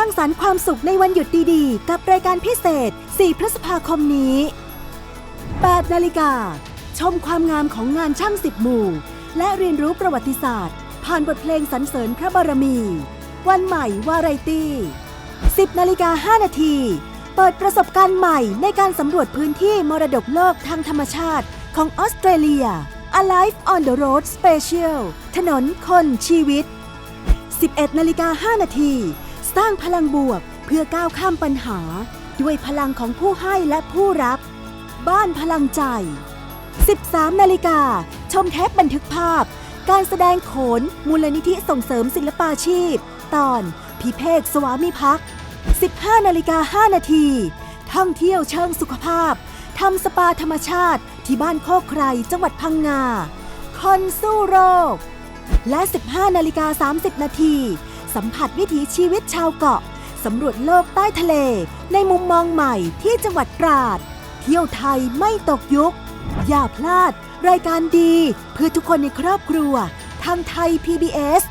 ร้างสรรค์ความสุขในวันหยุดดีๆ กับรายการพิเศษ 4 พฤษภาคมนี้ 8 นาฬิกา ชมความงามของงานช่างสิบหมู่ และเรียนรู้ประวัติศาสตร์ ผ่านบทเพลงสรรเสริญพระบารมี วันใหม่วาไรตี้ 10 นาฬิกา 5 นาที เปิดประสบการณ์ใหม่ในการสำรวจพื้นที่มรดกโลกทางธรรมชาติของออสเตรเลีย Alive on the Road Special ถนนคนชีวิต 11 นาฬิกา 5 นาที สร้างพลังบวกเพื่อก้าวข้ามปัญหา ด้วยพลังของผู้ให้และผู้รับ บ้านพลังใจ 13 นาฬิกา ชมเทปบันทึกภาพ การแสดงโขนมูลนิธิส่งเสริมศิลปาชีพ ตอนพิเภกสวามิภักดิ์15 นาฬิกา 5 นาที ท่องเที่ยวเชิงสุขภาพ ทำสปาธรรมชาติที่บ้านโคกไครจังหวัดพังงา คนสู้โรค และ 15 นาฬิกา 30 นาที สัมผัสวิถีชีวิตชาวเกาะ สำรวจโลกใต้ทะเล ในมุมมองใหม่ที่จังหวัดตราด เที่ยวไทยไม่ตกยุค อย่าพลาด รายการดีเพื่อทุกคนในครอบครัว ทางไทย PBS